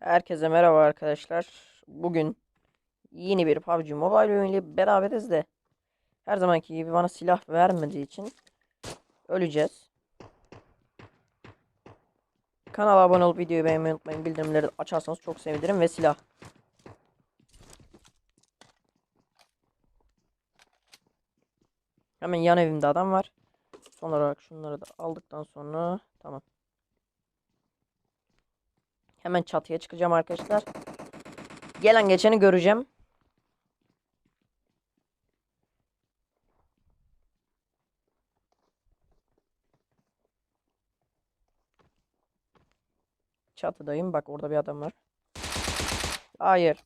Herkese merhaba arkadaşlar. Bugün yeni bir PUBG Mobile oyunuyla beraberiz de her zamanki gibi bana silah vermediği için öleceğiz. Kanala abone olup videoyu beğenmeyi unutmayın. Bildirimleri açarsanız çok sevinirim ve silah. Hemen yan evimde adam var. Son olarak şunları da aldıktan sonra tamam. Hemen çatıya çıkacağım arkadaşlar. Gelen geçeni göreceğim. Çatıdayım. Bak orada bir adam var. Hayır.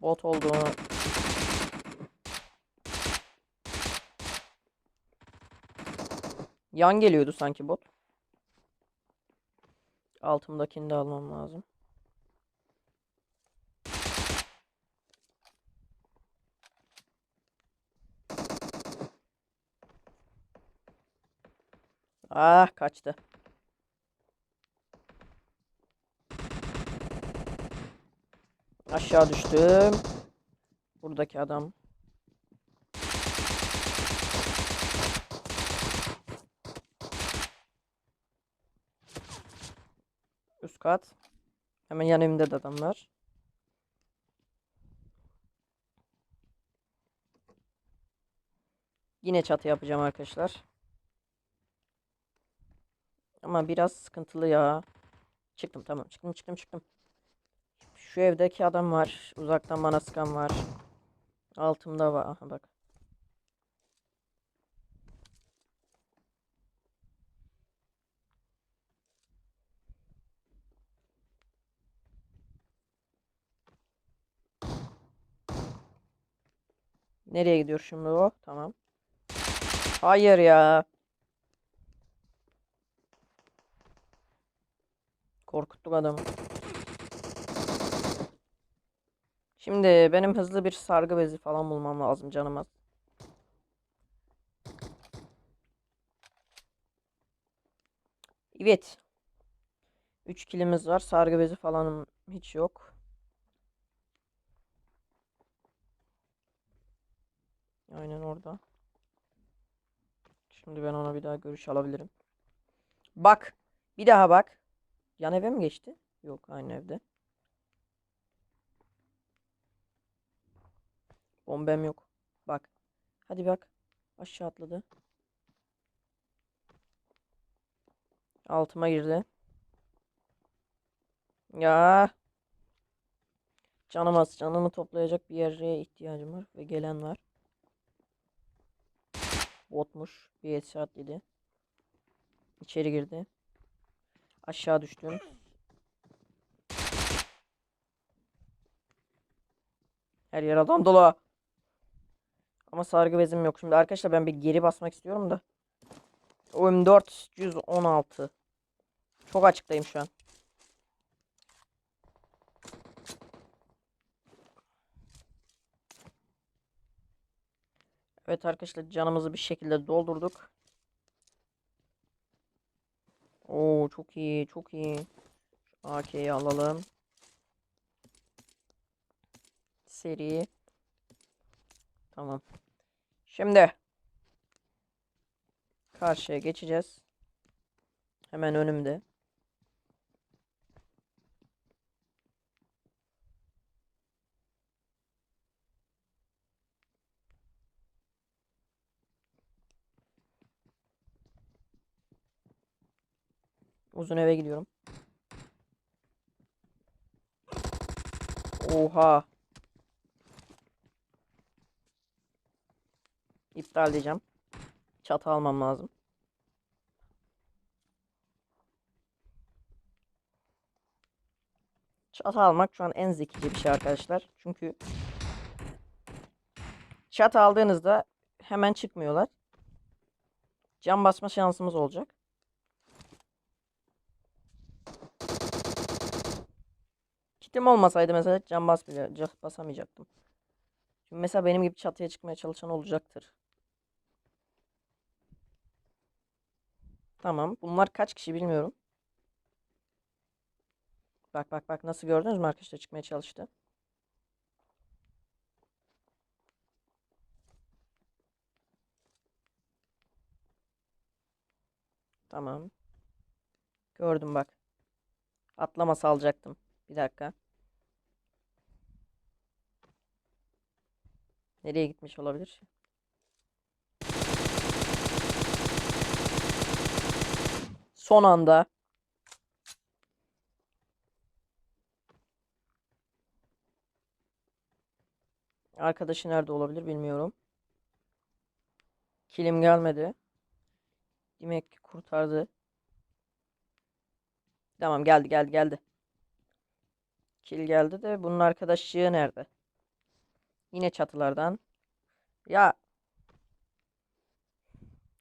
Bot olduğunu. Yan geliyordu sanki bot. Altımdakini de almam lazım. Ah kaçtı. Aşağı düştüm. Buradaki adam. Kat. Hemen yan evimde de adam var. Yine çatı yapacağım arkadaşlar. Ama biraz sıkıntılı ya. Çıktım tamam çıktım çıktım çıktım. Şu evdeki adam var. Uzaktan bana sıkan var. Altımda var. Aha bak. Nereye gidiyor şimdi o? Tamam. Hayır ya. Korkuttuk adamı. Şimdi benim hızlı bir sargı bezi falan bulmam lazım canım az. Evet. 3 kilimiz var. Sargı bezi falan hiç yok. Aynen orada. Şimdi ben ona bir daha görüş alabilirim. Bak. Bir daha bak. Yan eve mi geçti? Yok aynı evde. Bombem yok. Bak. Hadi bak. Aşağı atladı. Altıma girdi. Ya. Canım az. Canımı toplayacak bir yere ihtiyacım var. Ve gelen var. Botmuş. Bir headshot dedi. İçeri girdi. Aşağı düştüm. Her yer adam dolu. Ama sargı bezim yok. Şimdi arkadaşlar ben bir geri basmak istiyorum da. OM 416. Çok açıktayım şu an. Evet arkadaşlar canımızı bir şekilde doldurduk. Oo çok iyi, çok iyi. Şu AK'yi alalım. Seri. Tamam. Şimdi karşıya geçeceğiz. Hemen önümde. Uzun eve gidiyorum. Oha. İptal diyeceğim. Çatı almam lazım. Çatı almak şu an en zekice bir şey arkadaşlar. Çünkü çatı aldığınızda hemen çıkmıyorlar. Cam basma şansımız olacak. Kitim olmasaydı mesela cam bas bile ca- basamayacaktım. Şimdi mesela benim gibi çatıya çıkmaya çalışan olacaktır. Tamam. Bunlar kaç kişi bilmiyorum. Bak bak bak nasıl gördünüz mü arkadaşlar çıkmaya çalıştı. Tamam. Gördüm bak. Atlamasa alacaktım. Bir dakika. Nereye gitmiş olabilir? Son anda. Arkadaşı nerede olabilir bilmiyorum. Kilim gelmedi. Demek ki kurtardı. Tamam geldi geldi geldi. Kil geldi de bunun arkadaşlığı nerede? Yine çatılardan. Ya.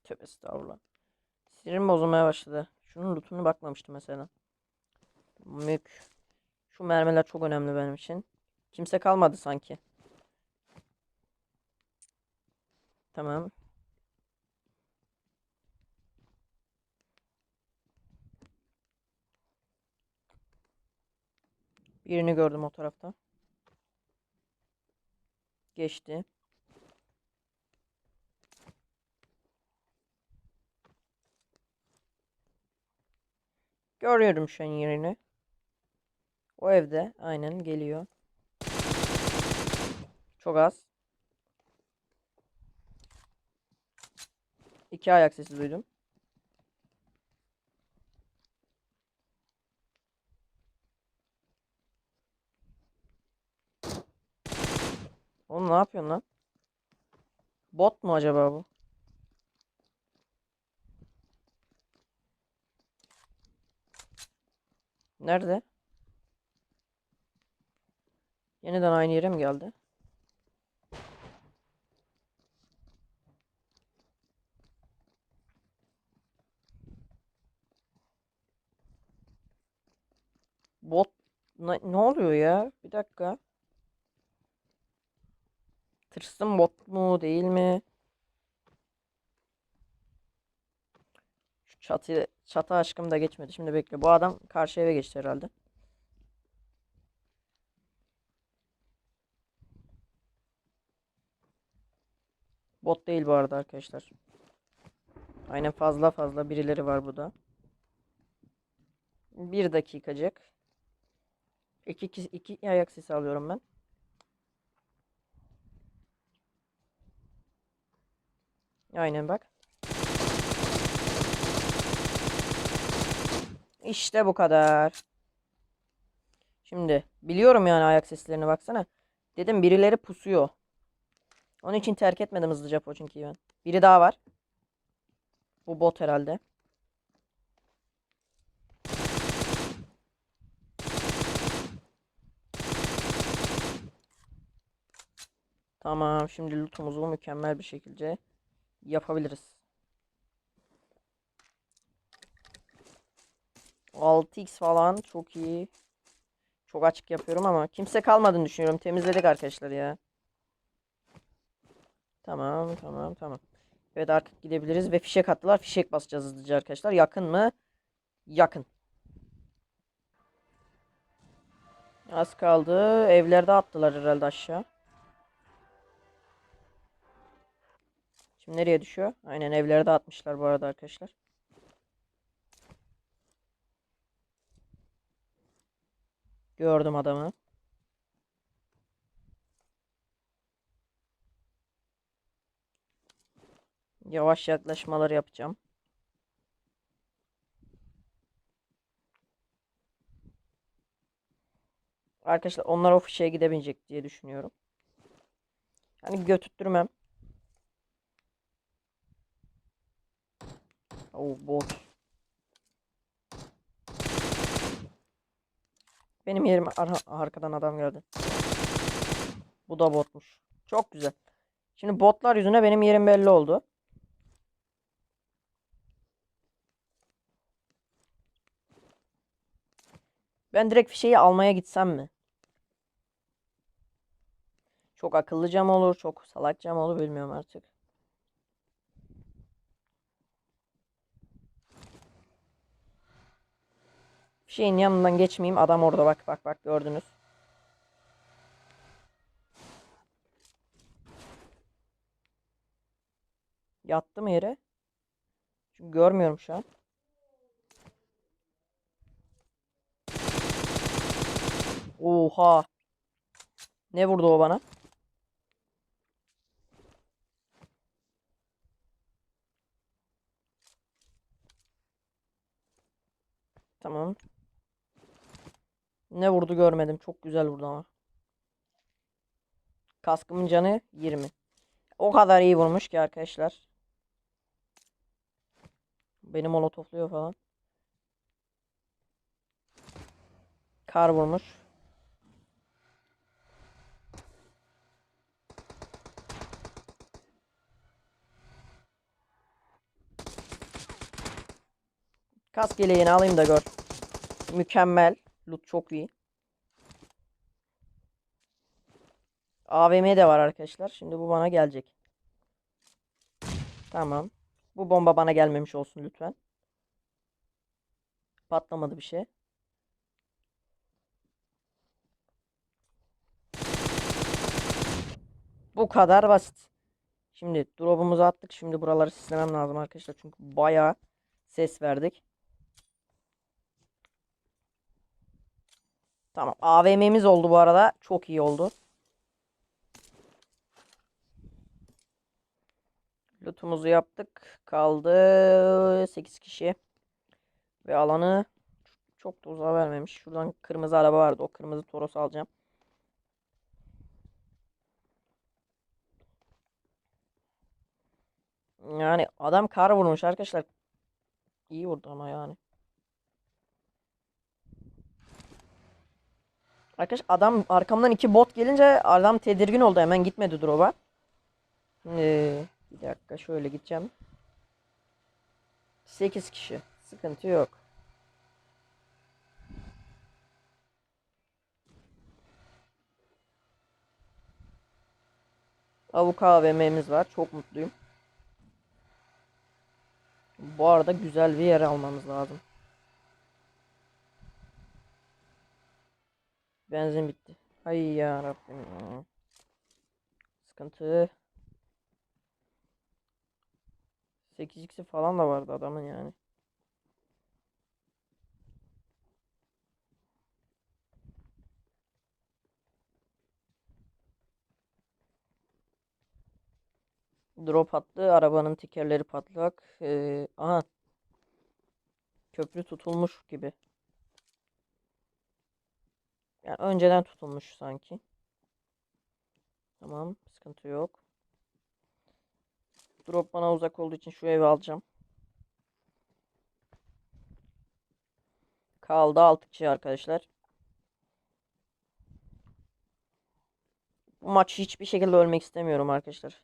Tövbe estağfurullah. Sinirim bozulmaya başladı. Şunun lootuna bakmamıştım mesela. Mük. Şu mermiler çok önemli benim için. Kimse kalmadı sanki. Tamam. Birini gördüm o tarafta. Geçti. Görüyorum şu an yerini. O evde aynen geliyor. Çok az. İki ayak sesi duydum. Oğlum ne yapıyorsun lan? Bot mu acaba bu? Nerede? Yeniden aynı yere mi geldi? Bot ne, ne oluyor ya? Bir dakika. Tırstım bot mu değil mi? Şu çatı çatı aşkım da geçmedi. Şimdi bekle. Bu adam karşı eve geçti herhalde. Bot değil bu arada arkadaşlar. Aynen fazla fazla birileri var burada. Bir dakikacık. İki, iki, iki ayak sesi alıyorum ben. Aynen bak. İşte bu kadar. Şimdi biliyorum yani ayak seslerine baksana. Dedim birileri pusuyor. Onun için terk etmedim hızlıca Pochinki'yi ben. Biri daha var. Bu bot herhalde. Tamam şimdi lootumuzu mükemmel bir şekilde yapabiliriz. 6x falan çok iyi. Çok açık yapıyorum ama kimse kalmadığını düşünüyorum. Temizledik arkadaşlar ya. Tamam tamam tamam. Evet artık gidebiliriz ve fişek attılar. Fişek basacağız hızlıca arkadaşlar. Yakın mı? Yakın. Az kaldı. Evlerde attılar herhalde aşağı. Nereye düşüyor? Aynen evlerde atmışlar bu arada arkadaşlar. Gördüm adamı. Yavaş yaklaşmalar yapacağım. Arkadaşlar onlar o fişeye gidebilecek diye düşünüyorum. Yani götürtmem. Oh bot. Benim yerim ar arkadan adam geldi. Bu da botmuş. Çok güzel. Şimdi botlar yüzüne benim yerim belli oldu. Ben direkt fişeyi almaya gitsem mi? Çok akıllıca mı olur, çok salakça mı olur bilmiyorum artık. Şeyin yanından geçmeyeyim. Adam orada bak bak bak gördünüz. Yattı mı yere? Çünkü görmüyorum şu an. Oha. Ne vurdu o bana? Tamam. Ne vurdu görmedim. Çok güzel vurdu ama. Kaskımın canı 20. O kadar iyi vurmuş ki arkadaşlar. Beni molotofluyor falan. Kar vurmuş. Kask yeleğini alayım da gör. Mükemmel. Loot çok iyi. AVM de var arkadaşlar. Şimdi bu bana gelecek. Tamam. Bu bomba bana gelmemiş olsun lütfen. Patlamadı bir şey. Bu kadar basit. Şimdi drop'umuzu attık. Şimdi buraları sislemem lazım arkadaşlar. Çünkü bayağı ses verdik. Tamam. AVM'miz oldu bu arada. Çok iyi oldu. Loot'umuzu yaptık. Kaldı 8 kişi. Ve alanı çok da uzağa vermemiş. Şuradan kırmızı araba vardı. O kırmızı Toros alacağım. Yani adam kar vurmuş arkadaşlar. İyi vurdu ama yani. Arkadaş adam arkamdan iki bot gelince adam tedirgin oldu. Hemen gitmedi drop'a. Şimdi bir dakika şöyle gideceğim. 8 kişi. Sıkıntı yok. Avuk AVM'miz var. Çok mutluyum. Bu arada güzel bir yer almamız lazım. Benzin bitti. Ay ya Rabbim. Sıkıntı. 8x'i falan da vardı adamın yani. Drop attı. Arabanın tekerleri patlak. Ee, aha. Köprü tutulmuş gibi. Yani önceden tutulmuş sanki. Tamam. Sıkıntı yok. Drop bana uzak olduğu için şu evi alacağım. Kaldı 6 kişi arkadaşlar. Bu maçı hiçbir şekilde ölmek istemiyorum arkadaşlar.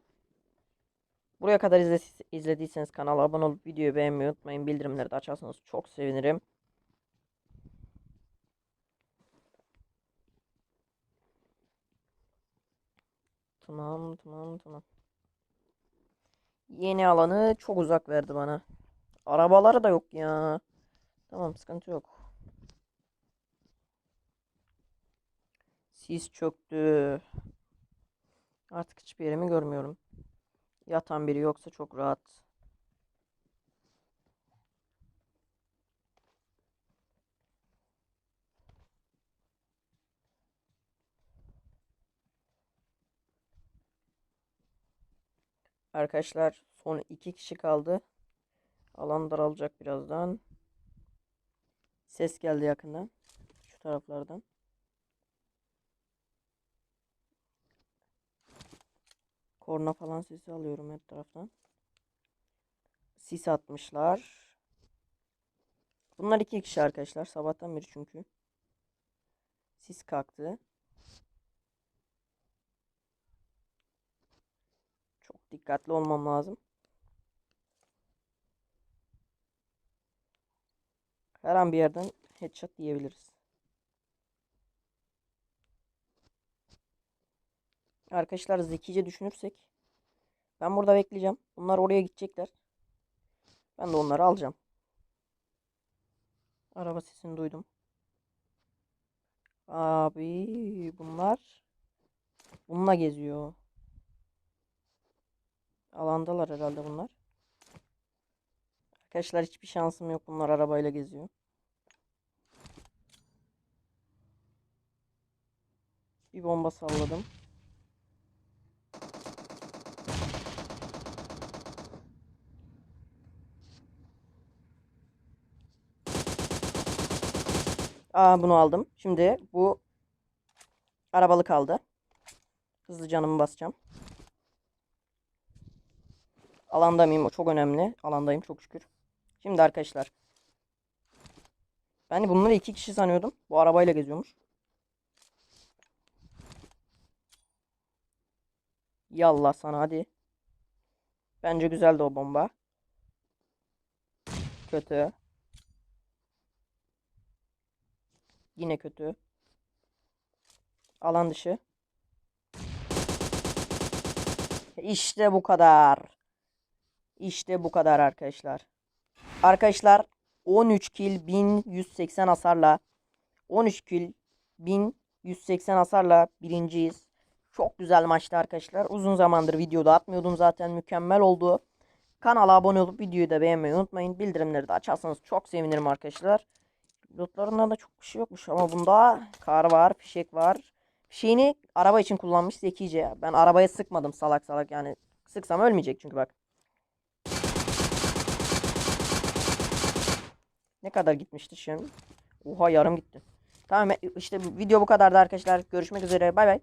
Buraya kadar izle izlediyseniz kanala abone olup videoyu beğenmeyi unutmayın. Bildirimleri de açarsanız çok sevinirim. Tamam tamam tamam. Yeni alanı çok uzak verdi bana. Arabaları da yok ya. Tamam sıkıntı yok. Sis çöktü. Artık hiçbir yerimi görmüyorum. Yatan biri yoksa çok rahat. Arkadaşlar son iki kişi kaldı. Alan daralacak birazdan. Ses geldi yakından. Şu taraflardan. Korna falan sesi alıyorum her taraftan. Sis atmışlar. Bunlar iki kişi arkadaşlar. Sabahtan beri çünkü. Sis kalktı. Çok dikkatli olmam lazım. Her an bir yerden headshot diyebiliriz. Arkadaşlar zekice düşünürsek ben burada bekleyeceğim. Onlar oraya gidecekler. Ben de onları alacağım. Araba sesini duydum. Abi bunlar bununla geziyor. Alandalar herhalde bunlar. Arkadaşlar hiçbir şansım yok. Bunlar arabayla geziyor. Bir bomba salladım. Aa bunu aldım. Şimdi bu arabalı kaldı. Hızlı canımı basacağım. Alanda mıyım? O çok önemli. Alandayım çok şükür. Şimdi arkadaşlar. Ben bunları iki kişi sanıyordum. Bu arabayla geziyormuş. Yallah sana hadi. Bence güzeldi o bomba. Kötü. Yine kötü. Alan dışı. İşte bu kadar. İşte bu kadar arkadaşlar. Arkadaşlar 13 kill 1180 hasarla 13 kill 1180 hasarla birinciyiz. Çok güzel maçtı arkadaşlar. Uzun zamandır videoda atmıyordum zaten. Mükemmel oldu. Kanala abone olup videoyu da beğenmeyi unutmayın. Bildirimleri de açarsanız çok sevinirim arkadaşlar. Pilotlarında da çok bir şey yokmuş ama bunda kar var, fişek var. Fişeğini araba için kullanmış zekice. Ben arabaya sıkmadım salak salak yani. Sıksam ölmeyecek çünkü bak. Ne kadar gitmişti şimdi? Oha yarım gitti. Tamam işte video bu kadardı arkadaşlar. Görüşmek üzere. Bay bay.